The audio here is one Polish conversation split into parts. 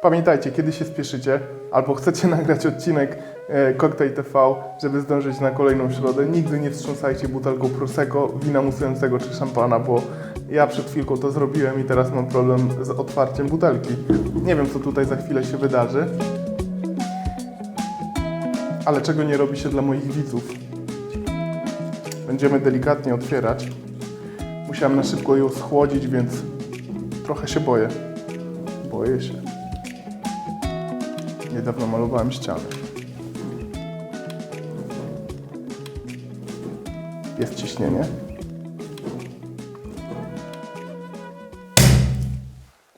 Pamiętajcie, kiedy się spieszycie albo chcecie nagrać odcinek e, Cocktail TV, żeby zdążyć na kolejną środę, nigdy nie wstrząsajcie butelką Prosecco, wina musującego czy szampana, bo ja przed chwilką to zrobiłem i teraz mam problem z otwarciem butelki. Nie wiem, co tutaj za chwilę się wydarzy, ale czego nie robi się dla moich widzów. Będziemy delikatnie otwierać. Musiałem na szybko ją schłodzić, więc trochę się boję. Boję się. Niedawno malowałem ściany. Jest ciśnienie.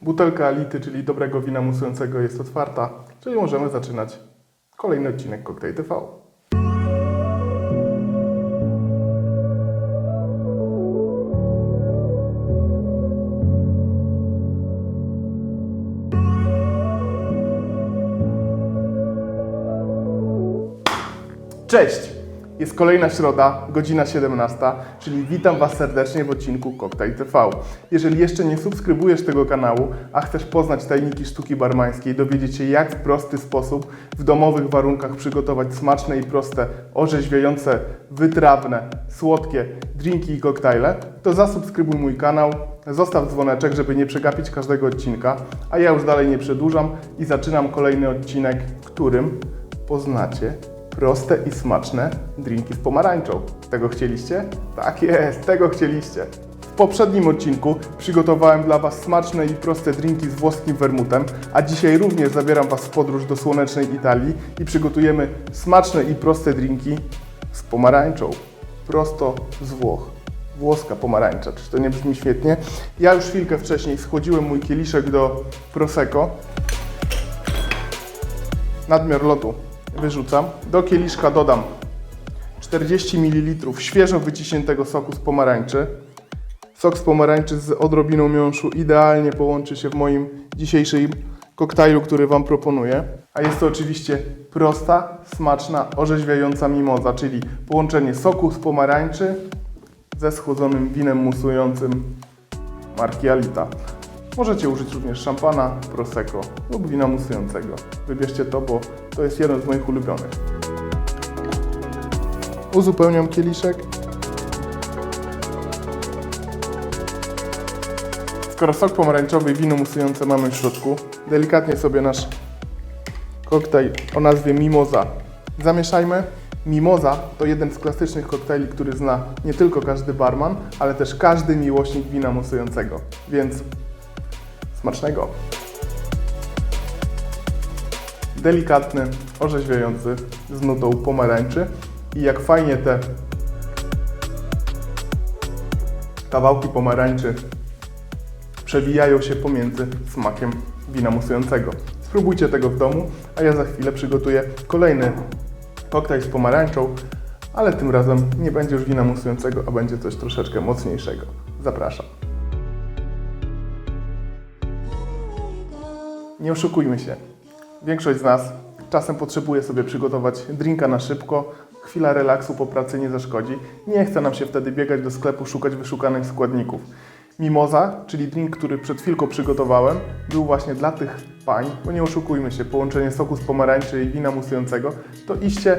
Butelka Ality, czyli dobrego wina musującego jest otwarta, czyli możemy zaczynać kolejny odcinek Cocktail TV. Cześć! Jest kolejna środa, godzina 17, czyli witam Was serdecznie w odcinku Cocktail TV. Jeżeli jeszcze nie subskrybujesz tego kanału, a chcesz poznać tajniki sztuki barmańskiej, dowiedzieć się jak w prosty sposób w domowych warunkach przygotować smaczne i proste, orzeźwiające, wytrawne, słodkie drinki i koktajle, to zasubskrybuj mój kanał, zostaw dzwoneczek, żeby nie przegapić każdego odcinka, a ja już dalej nie przedłużam i zaczynam kolejny odcinek, którym poznacie proste i smaczne drinki z pomarańczą. Tego chcieliście? Tak jest, tego chcieliście. W poprzednim odcinku przygotowałem dla Was smaczne i proste drinki z włoskim wermutem, a dzisiaj również zabieram Was w podróż do słonecznej Italii i przygotujemy smaczne i proste drinki z pomarańczą. Prosto z Włoch. Włoska pomarańcza. Czy to nie brzmi świetnie? Ja już chwilkę wcześniej schłodziłem mój kieliszek do Prosecco. Nadmiar lotu wyrzucam. Do kieliszka dodam 40 ml świeżo wyciśniętego soku z pomarańczy. Sok z pomarańczy z odrobiną miąższu idealnie połączy się w moim dzisiejszym koktajlu, który Wam proponuję. A jest to oczywiście prosta, smaczna, orzeźwiająca mimoza, czyli połączenie soku z pomarańczy ze schłodzonym winem musującym marki Alita. Możecie użyć również szampana, prosecco lub wina musującego. Wybierzcie to, bo to jest jeden z moich ulubionych. Uzupełniam kieliszek. Skoro sok pomarańczowy i wino musujące mamy w środku, delikatnie sobie nasz koktajl o nazwie Mimoza zamieszajmy. Mimoza to jeden z klasycznych koktajli, który zna nie tylko każdy barman, ale też każdy miłośnik wina musującego. Więc Smacznego. Delikatny, orzeźwiający, z nutą pomarańczy. I jak fajnie te kawałki pomarańczy przewijają się pomiędzy smakiem wina musującego. Spróbujcie tego w domu, a ja za chwilę przygotuję kolejny koktajl z pomarańczą, ale tym razem nie będzie już wina musującego, a będzie coś troszeczkę mocniejszego. Zapraszam. Nie oszukujmy się. Większość z nas czasem potrzebuje sobie przygotować drinka na szybko, chwila relaksu po pracy nie zaszkodzi. Nie chce nam się wtedy biegać do sklepu, szukać wyszukanych składników. Mimoza, czyli drink, który przed chwilką przygotowałem, był właśnie dla tych pań, bo nie oszukujmy się, połączenie soku z pomarańczy i wina musującego to iście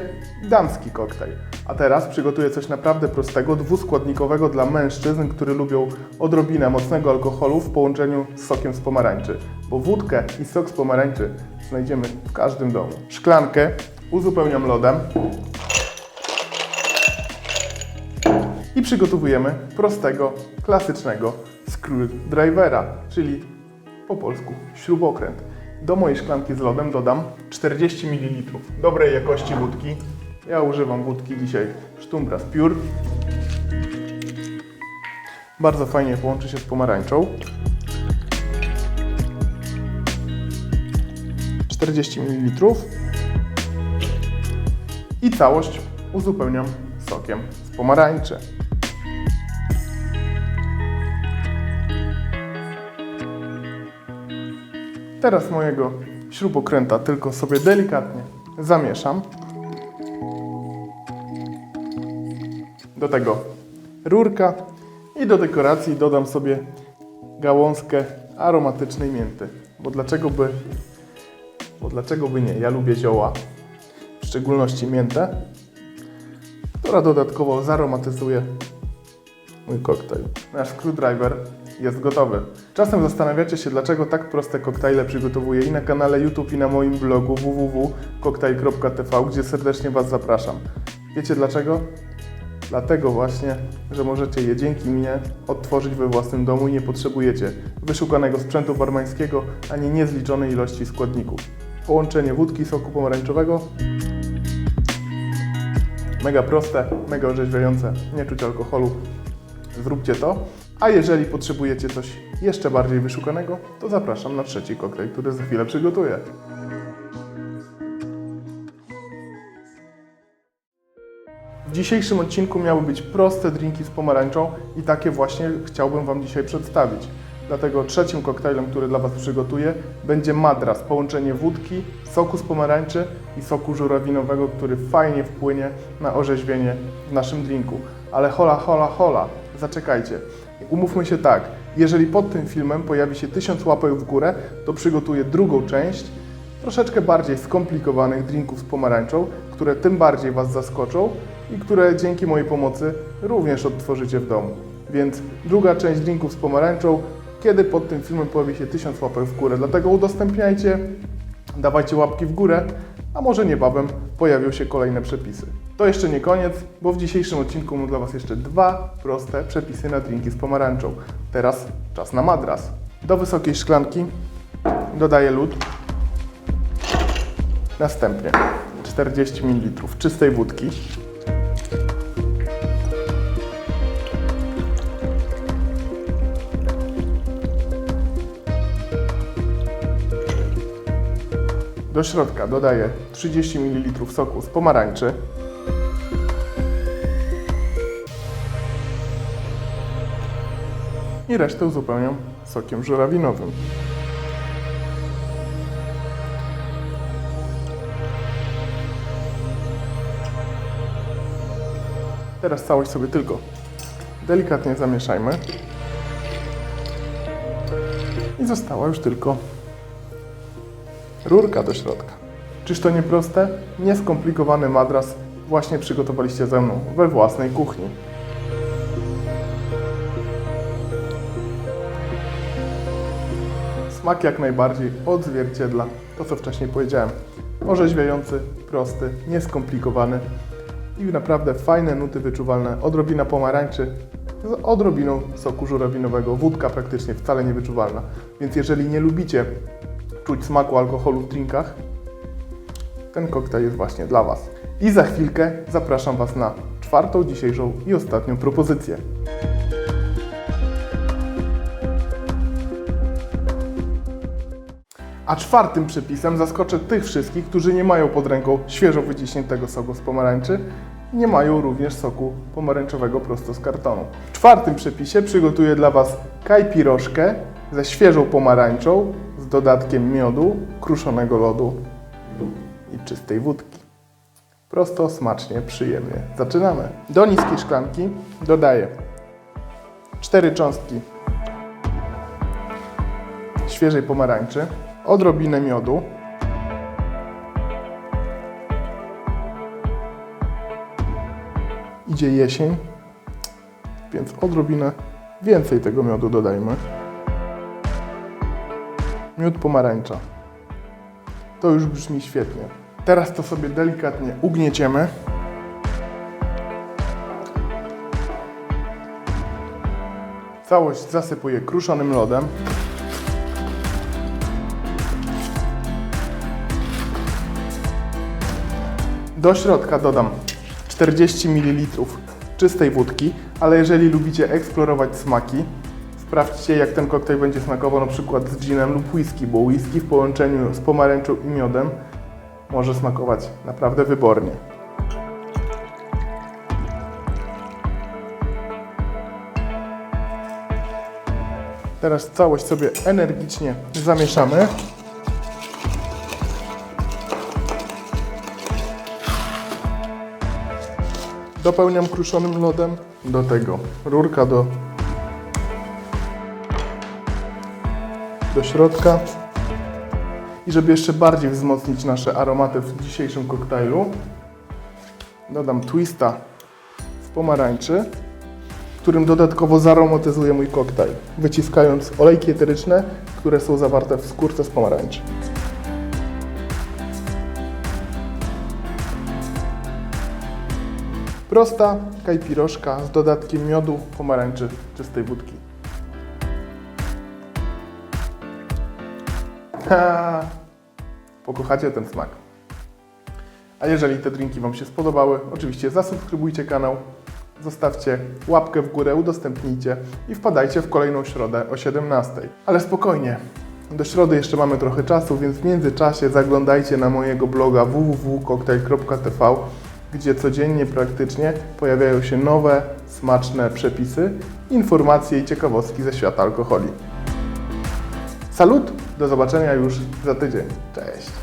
damski koktajl. A teraz przygotuję coś naprawdę prostego, dwuskładnikowego dla mężczyzn, którzy lubią odrobinę mocnego alkoholu w połączeniu z sokiem z pomarańczy. Bo wódkę i sok z pomarańczy znajdziemy w każdym domu. Szklankę uzupełniam lodem i przygotowujemy prostego, klasycznego screwdrivera, czyli po polsku śrubokręt. Do mojej szklanki z lodem dodam 40 ml dobrej jakości wódki. Ja używam wódki dzisiaj Sztumbra z Piór. Bardzo fajnie połączy się z pomarańczą. 40 ml. I całość uzupełniam sokiem z pomarańczy. Teraz mojego śrubokręta tylko sobie delikatnie zamieszam. Do tego rurka i do dekoracji dodam sobie gałązkę aromatycznej mięty. Bo dlaczego by bo dlaczego by nie? Ja lubię zioła, w szczególności miętę, która dodatkowo zaromatyzuje mój koktajl. Nasz screwdriver jest gotowy. Czasem zastanawiacie się, dlaczego tak proste koktajle przygotowuję i na kanale YouTube i na moim blogu www.koktajl.tv, gdzie serdecznie Was zapraszam. Wiecie dlaczego? Dlatego właśnie, że możecie je dzięki mnie odtworzyć we własnym domu i nie potrzebujecie wyszukanego sprzętu barmańskiego ani niezliczonej ilości składników. Połączenie wódki soku pomarańczowego Mega proste, mega orzeźwiające, nie czuć alkoholu. Zróbcie to. A jeżeli potrzebujecie coś jeszcze bardziej wyszukanego, to zapraszam na trzeci koktajl, który za chwilę przygotuję. W dzisiejszym odcinku miały być proste drinki z pomarańczą i takie właśnie chciałbym Wam dzisiaj przedstawić. Dlatego trzecim koktajlem, który dla Was przygotuję, będzie madras, połączenie wódki, soku z pomarańczy i soku żurawinowego, który fajnie wpłynie na orzeźwienie w naszym drinku. Ale hola, hola, hola, zaczekajcie. Umówmy się tak, jeżeli pod tym filmem pojawi się 1000 łapek w górę, to przygotuję drugą część, troszeczkę bardziej skomplikowanych drinków z pomarańczą, które tym bardziej Was zaskoczą i które dzięki mojej pomocy również odtworzycie w domu. Więc druga część drinków z pomarańczą, kiedy pod tym filmem pojawi się 1000 łapek w górę. Dlatego udostępniajcie, dawajcie łapki w górę, a może niebawem pojawią się kolejne przepisy. To jeszcze nie koniec, bo w dzisiejszym odcinku mam dla Was jeszcze dwa proste przepisy na drinki z pomarańczą. Teraz czas na madras. Do wysokiej szklanki dodaję lód. Następnie 40 ml czystej wódki. Do środka dodaję 30 ml soku z pomarańczy. I resztę uzupełniam sokiem żurawinowym. Teraz całość sobie tylko delikatnie zamieszajmy. I została już tylko rurka do środka. Czyż to nie proste? Nieskomplikowany madras właśnie przygotowaliście ze mną we własnej kuchni. Smak jak najbardziej odzwierciedla to, co wcześniej powiedziałem. Orzeźwiający, prosty, nieskomplikowany i naprawdę fajne nuty wyczuwalne. Odrobina pomarańczy z odrobiną soku żurawinowego. Wódka praktycznie wcale nie wyczuwalna. Więc jeżeli nie lubicie czuć smaku alkoholu w drinkach, ten koktajl jest właśnie dla Was. I za chwilkę zapraszam Was na czwartą dzisiejszą i ostatnią propozycję. A czwartym przepisem zaskoczę tych wszystkich, którzy nie mają pod ręką świeżo wyciśniętego soku z pomarańczy, nie mają również soku pomarańczowego prosto z kartonu. W czwartym przepisie przygotuję dla Was kajpiroszkę ze świeżą pomarańczą, z dodatkiem miodu, kruszonego lodu i czystej wódki. Prosto, smacznie, przyjemnie. Zaczynamy. Do niskiej szklanki dodaję 4 cząstki świeżej pomarańczy, odrobinę miodu, idzie jesień, więc odrobinę więcej tego miodu dodajmy. Miód pomarańcza. To już brzmi świetnie. Teraz to sobie delikatnie ugnieciemy. Całość zasypuję kruszonym lodem. Do środka dodam 40 ml czystej wódki, ale jeżeli lubicie eksplorować smaki, sprawdźcie jak ten koktajl będzie smakował na przykład z ginem lub whisky, bo whisky w połączeniu z pomarańczą i miodem może smakować naprawdę wybornie. Teraz całość sobie energicznie zamieszamy. Dopełniam kruszonym lodem. Do tego rurka do, do środka. I żeby jeszcze bardziej wzmocnić nasze aromaty w dzisiejszym koktajlu, dodam twista z pomarańczy, którym dodatkowo zaromatyzuję mój koktajl, wyciskając olejki eteryczne, które są zawarte w skórce z pomarańczy. Prosta kajpiroszka z dodatkiem miodu, pomarańczy, czystej wódki. Ha! Pokochacie ten smak. A jeżeli te drinki Wam się spodobały, oczywiście zasubskrybujcie kanał, zostawcie łapkę w górę, udostępnijcie i wpadajcie w kolejną środę o 17. Ale spokojnie, do środy jeszcze mamy trochę czasu, więc w międzyczasie zaglądajcie na mojego bloga www.cocktail.tv, gdzie codziennie praktycznie pojawiają się nowe, smaczne przepisy, informacje i ciekawostki ze świata alkoholi. Salut, do zobaczenia już za tydzień. Cześć!